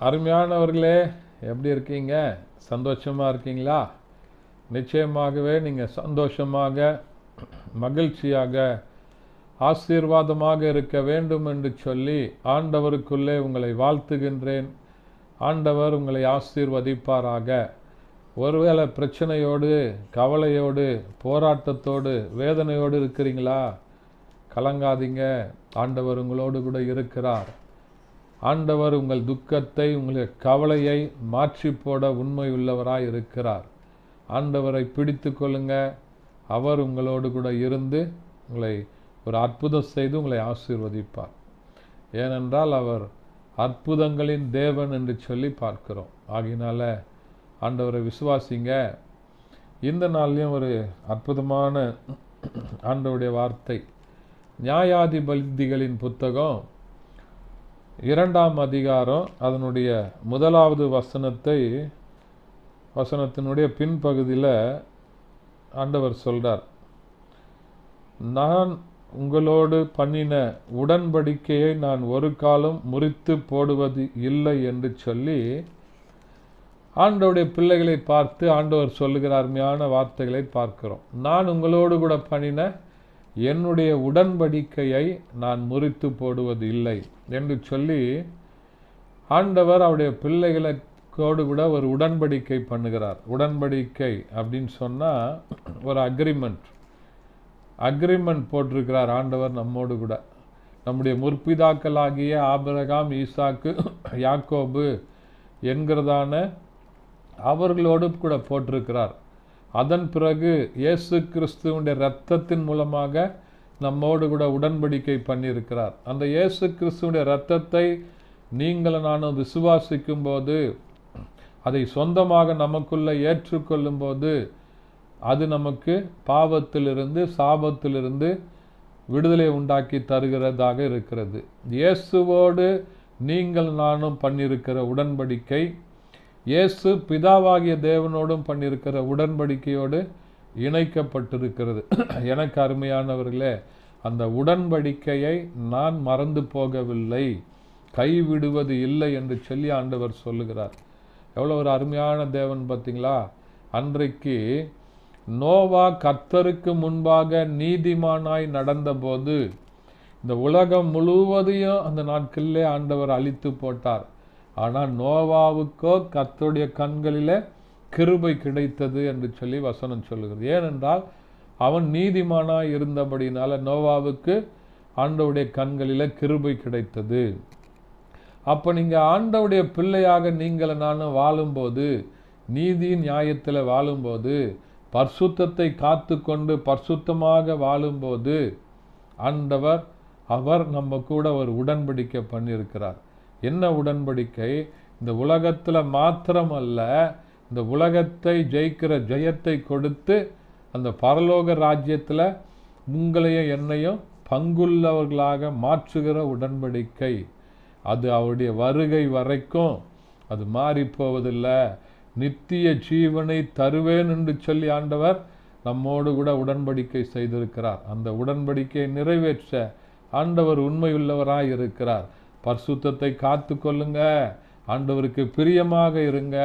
அருமையானவர்களே எப்படி இருக்கீங்க? சந்தோஷமாக இருக்கீங்களா? நிச்சயமாகவே நீங்கள் சந்தோஷமாக மகிழ்ச்சியாக ஆசீர்வாதமாக இருக்க வேண்டும் என்று சொல்லி ஆண்டவருக்குள்ளே உங்களை வாழ்த்துகின்றேன். ஆண்டவர் உங்களை ஆசீர்வதிப்பாராக. ஒருவேளை பிரச்சனையோடு கவலையோடு போராட்டத்தோடு வேதனையோடு இருக்கிறீங்களா? கலங்காதீங்க. ஆண்டவர் உங்களோடு கூட இருக்கிறார். ஆண்டவர் உங்கள் துக்கத்தை உங்கள் கவலையை மாற்றி போட உண்மை உள்ளவராய் இருக்கிறார். ஆண்டவரை பிடித்து கொள்ளுங்க. அவர் உங்களோடு கூட இருந்து உங்களை ஒரு அற்புதம் செய்து உங்களை ஆசீர்வதிப்பார். ஏனென்றால் அவர் அற்புதங்களின் தேவன் என்று சொல்லி பார்க்கிறோம். ஆகினால ஆண்டவரை விசுவாசிங்க. இந்த நாள்லேயும் ஒரு அற்புதமான ஆண்டவருடைய வார்த்தை. நியாயாதிபதிகளின் புத்தகம் இரண்டாம் அதிகாரம் அதனுடைய முதலாவது வசனத்தை வசனத்தினுடைய பின்பகுதியில் ஆண்டவர் சொல்கிறார் நான் உங்களோடு பண்ணின உடன்படிக்கையை நான் ஒரு காலம் முறித்து போடுவது இல்லை என்று சொல்லி ஆண்டவருடைய பிள்ளைகளை பார்த்து ஆண்டவர் சொல்லுகிற அருமையான வார்த்தைகளை பார்க்கிறோம். நான் உங்களோடு கூட பண்ணின என்னுடைய உடன்படிக்கையை நான் முறித்து போடுவது இல்லை என்று சொல்லி ஆண்டவர் அவருடைய பிள்ளைகளுக்கோடு கூட ஒரு உடன்படிக்கை பண்ணுகிறார். உடன்படிக்கை அப்படின்னு சொன்னால் ஒரு அக்ரிமெண்ட் அக்ரிமெண்ட் போட்டிருக்கிறார் ஆண்டவர் நம்மோடு கூட. நம்முடைய முற்பிதாக்களாகிய ஆபிரகாம் ஈசாக்கு யாக்கோபு என்கிறதான அவர்களோடு கூட போட்டிருக்கிறார். அதன் பிறகு இயேசு கிறிஸ்துவனுடைய இரத்தத்தின் மூலமாக நம்மோடு கூட உடன்படிக்கை பண்ணியிருக்கிறார். அந்த இயேசு கிறிஸ்துவனுடைய இரத்தத்தை நீங்கள் நானும் விசுவாசிக்கும் போது அதை சொந்தமாக நமக்குள்ளே ஏற்றுக்கொள்ளும் போது அது நமக்கு பாவத்திலிருந்து சாபத்திலிருந்து விடுதலை உண்டாக்கி தருகிறதாக இருக்கிறது. இயேசுவோடு நீங்கள் நானும் பண்ணியிருக்கிற உடன்படிக்கை இயேசு பிதாவாகிய தேவனோடும் பண்ணியிருக்கிற உடன்படிக்கையோடு இணைக்கப்பட்டிருக்கிறது. எனக்கு அருமையானவர்களே அந்த உடன்படிக்கையை நான் மறந்து போகவில்லை. கைவிடுவது இல்லை என்று சொல்லி ஆண்டவர் சொல்லுகிறார். எவ்வளோ ஒரு அருமையான தேவன் பார்த்தீங்களா? அன்றைக்கு நோவா கர்த்தருக்கு முன்பாக நீதிமானாய் நடந்தபோது இந்த உலகம் முழுவதையும் அந்த நாட்களிலே ஆண்டவர் அழித்து போட்டார். ஆனால் நோவாவுக்கோ கத்துடைய கண்களில் கிருபை கிடைத்தது என்று சொல்லி வசனம் சொல்லுகிறது. ஏனென்றால் அவன் நீதிமானாக இருந்தபடினால நோவாவுக்கு ஆண்டவுடைய கண்களில் கிருபை கிடைத்தது. அப்போ நீங்கள் ஆண்டவுடைய பிள்ளையாக நீங்கள் நானும் வாழும்போது நீதி நியாயத்தில் வாழும்போது பர்சுத்தத்தை காத்து கொண்டு பர்சுத்தமாக வாழும்போது ஆண்டவர் அவர் நம்ம கூட ஒரு உடன்படிக்கை பண்ணியிருக்கிறார். என்ன உடன்படிக்கை? இந்த உலகத்தில் மாத்திரமல்ல இந்த உலகத்தை ஜெயிக்கிற ஜெயத்தை கொடுத்து அந்த பரலோக ராஜ்யத்தில் உங்களையும் என்னையும் பங்குள்ளவர்களாக மாற்றுகிற உடன்படிக்கை. அது அவருடைய வருகை வரைக்கும் அது மாறி போவதில்லை நித்திய ஜீவனை தருவேன் என்று சொல்லி ஆண்டவர் நம்மோடு கூட உடன்படிக்கை செய்திருக்கிறார். அந்த உடன்படிக்கையை நிறைவேற்ற ஆண்டவர் உண்மையுள்ளவராய் இருக்கிறார். பரிசுத்தத்தை காத்து கொள்ளுங்க ஆண்டவருக்கு பிரியமாக இருங்க.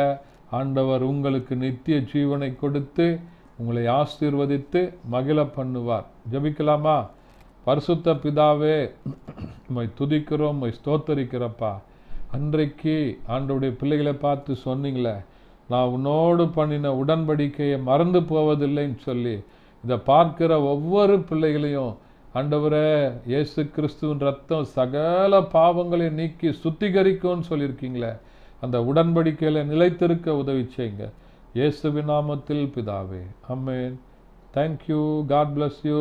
ஆண்டவர் உங்களுக்கு நித்திய ஜீவனை கொடுத்து உங்களை ஆசீர்வதித்து மகிழ பண்ணுவார். ஜபிக்கலாமா? பரிசுத்த பிதாவே உம்மை துதிக்கிறோம் உம்மை ஸ்தோத்தரிக்கிறப்பா. அன்றைக்கு ஆண்டவுடைய பிள்ளைகளை பார்த்து சொன்னீங்களே நான் உன்னோடு பண்ணின உடன்படிக்கையை மறந்து போவதில்லைன்னு சொல்லி இதை பார்க்கிற ஒவ்வொரு பிள்ளைகளையும் ஆண்டவரே இயேசு கிறிஸ்துவின் ரத்தம் சகல பாவங்களை நீக்கி சுத்திகரிக்கும்னு சொல்லியிருக்கீங்களே அந்த உடன்படிக்கையில் நிலைத்திருக்க உதவி செய்யுங்க. இயேசுவின் நாமத்தில் பிதாவே amen thank you God bless you